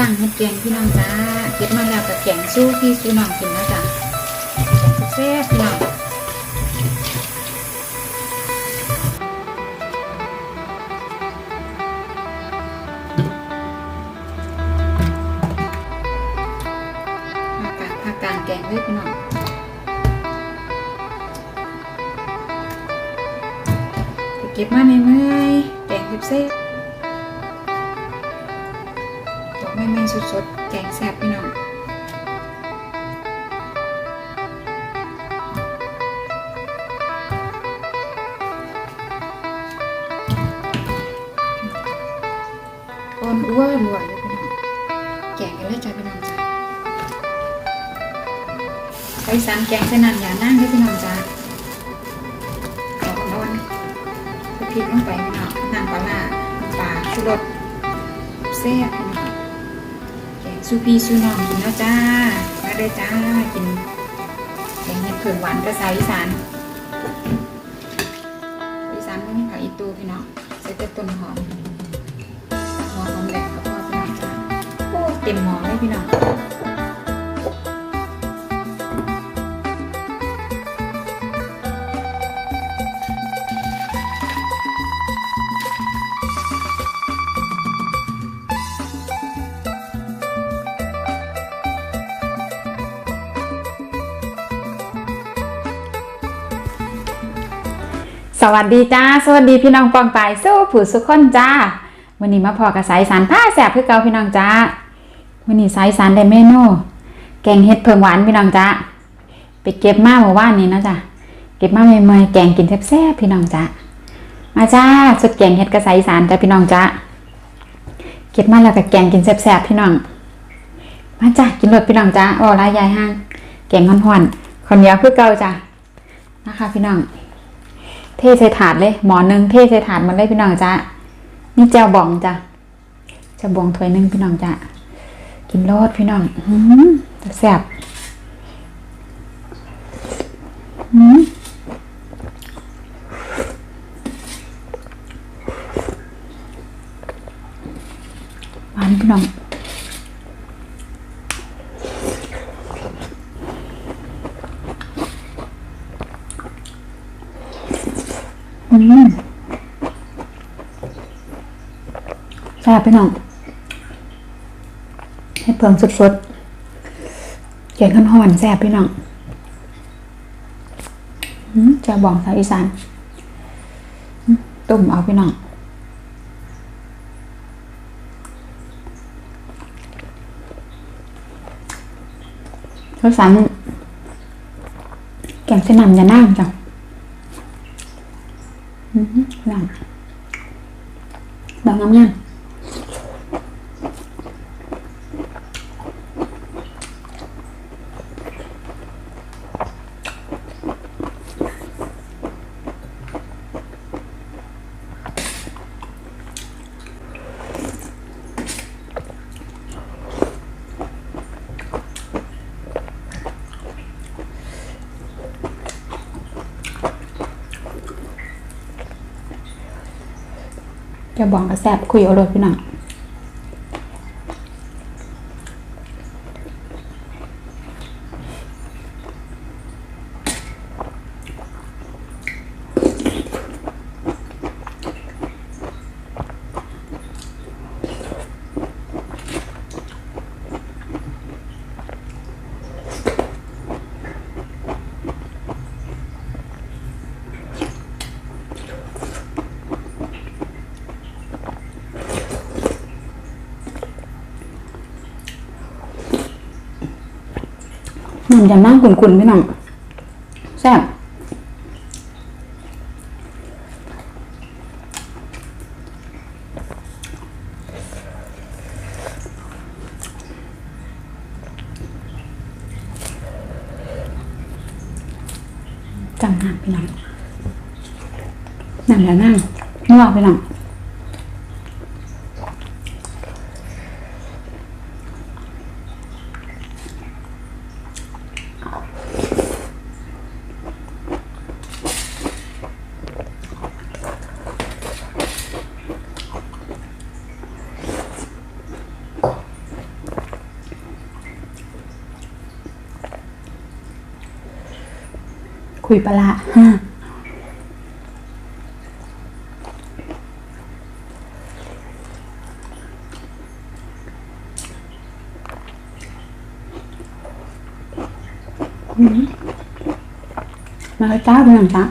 ล่างเห็ดแกงพี่น้องจ้าเก็บมาแล้วกับแกงสู้พี่สู้น้องกินนะจ้ะแซ่บพี่น้องผักกาดผักกางแกงเลยพี่น้องเก็บมาเมื่อยๆแกงแซ่บๆด สดๆ แกงแซ่บพี่น้องอ่อนอ้วนรวยเลยพี่น้อง แกงกันเลยจ้าพี่น้องจ้าไปสามแกงเส้นน้ำยานั่งให้พี่น้องจ้าขอร้อนพริกลงไปพี่น้องน้ำปลาปลาชูรสแซ่บ สุพีสุน้องกินแล้วจ้า มาได้จ้า กินแกงเห็ดเผือกหวานกระสายอีสานอีสานไม่มีผักอีตูพี่น้องใส่แต่ต้นหอมหัวหอมแดงก็พอพี่น้องจ้าโอ้เต็มหม้อเลยพี่น้อง สวัสดีจ้า สวัสดีพี่น้องปองปายสู้ผู้สุขคนจ้าวันนี้มาพอกับสายสารผ้าแสบคือเก่าพี่น้องจ้าวันนี้สายสารได้เมนูแกงเห็ดเผือกหวานพี่น้องจ้าไปเก็บมาเมื่อวานนี้นะจ้าเก็บมาใหม่ๆแกงกินแซ่บๆพี่น้องจ้ามาจ้าสุดแกงเห็ดกระสายสารจ้าพี่น้องจ้าเก็บมาแล้วกับแกงกินแซ่บๆพี่น้อง มาจ้ากินรสพี่น้องจ้าโอ้ลายใหญ่ห้างแกงห่อนๆคนเหนียวคือเก่าจ้านะคะพี่น้อง เทใส่ถาดเลย หมอหนึ่งเทใส่ถาดมันเลยพี่น้องจ้านี่แจวบองจ้ะแจวบองถ้วยหนึ่งพี่น้องจ้ากินรสพี่น้องอื้อหือแซ่บอื้อหวานพี่น้อง อืมแซ่บพี่น้องให้เพิ่มสดๆแกงข้นหอนแซ่บพี่น้องอืมจะบองสาวอีสานอืมต้มเอาพี่น้องรสสันแกงเส้นน้ำยานั่งจ้ะ อืมหลังดอกงามงามจะ บอกกระแซบคุยเอาเลยพี่น้อง น้ำยำนั่งขุ่นๆพี่น้องแซ่บจังหน้ำพี่น้องน้ำยำนั่งนัวพี่น้อง ยปลาร้ามาเลยจ้าพี่น้องจ้า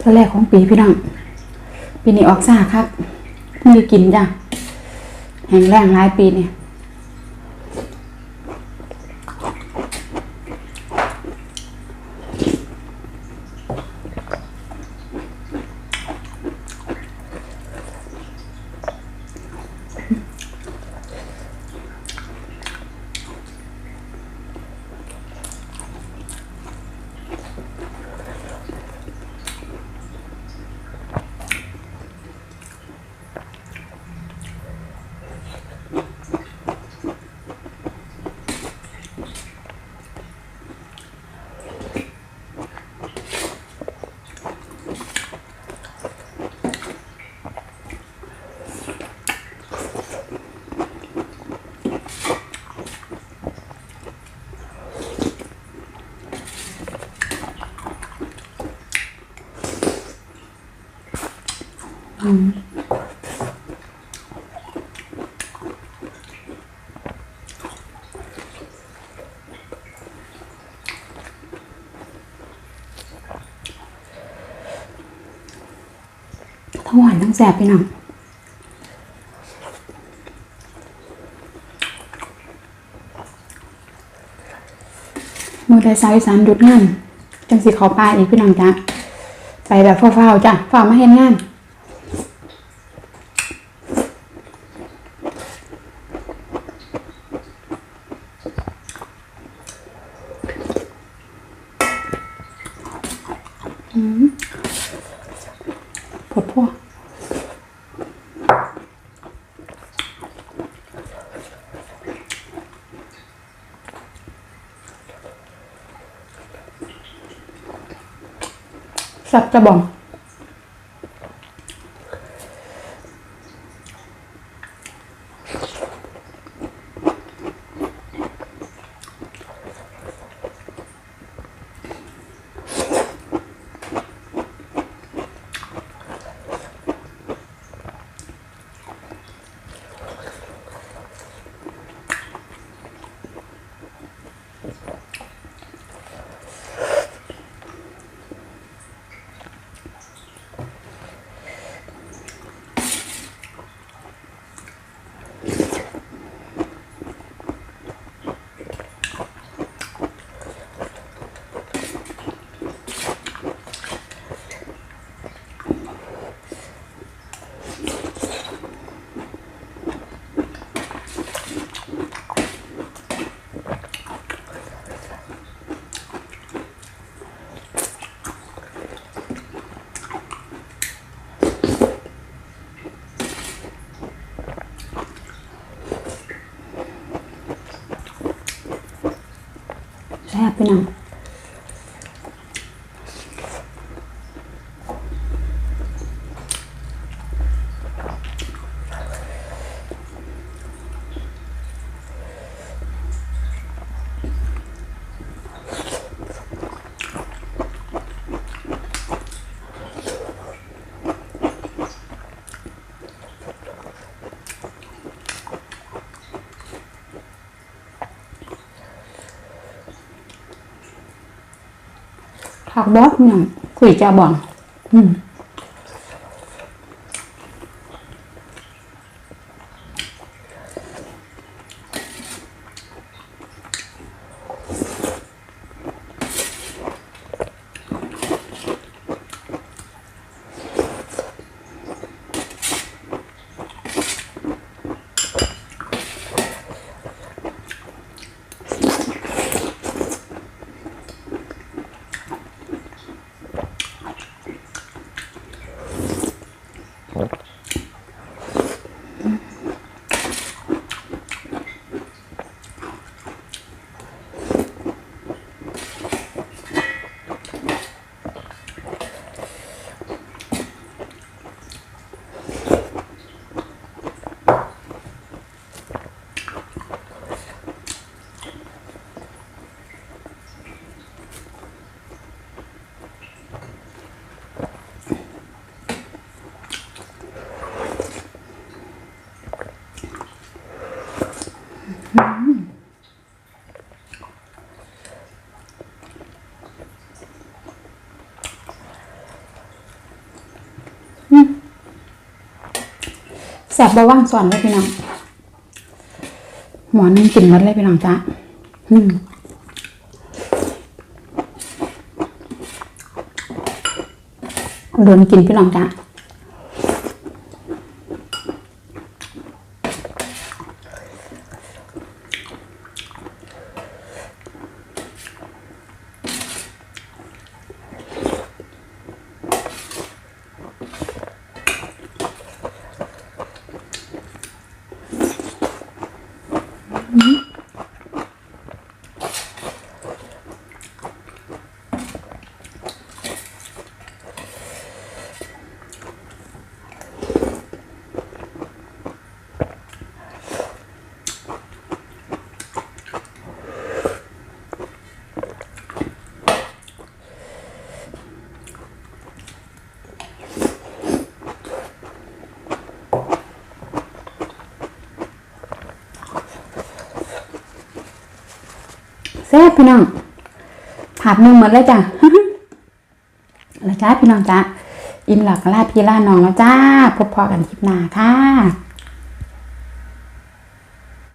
ตัวแรกของปีพี่น้องปีนี้ออกซ่าครับไม่กินจ้ะแห้งแรงหลายปีเนี่ย ทั้ง หวานทั้งแสบพี่น้องมือได้สายสารหยุดงานจังสิขอปลาอีกพี่น้องจ้ะไปแบบเฝ้าๆจ้ะฝ่ามาเห็นงาน ปวดพวก สับก ระบ องแซ่บพี่น้องผักบอสพี่น้องคุยจะบ่องอืม แสบเบาว่างสอนเลยพี่น้องหมอนึงกินหมดเลยพี่น้องจ้าอืมโดนกินพี่น้องจ้า แซ่บพี่น้องถาดหนึ่งหมดแล้วจ้ะแล้วจ้าพี่น้องจ้าอิ่มหลักลาพี่ล่าน้องแล้วจ้า พบพอกันคลิปหน้าค่ะ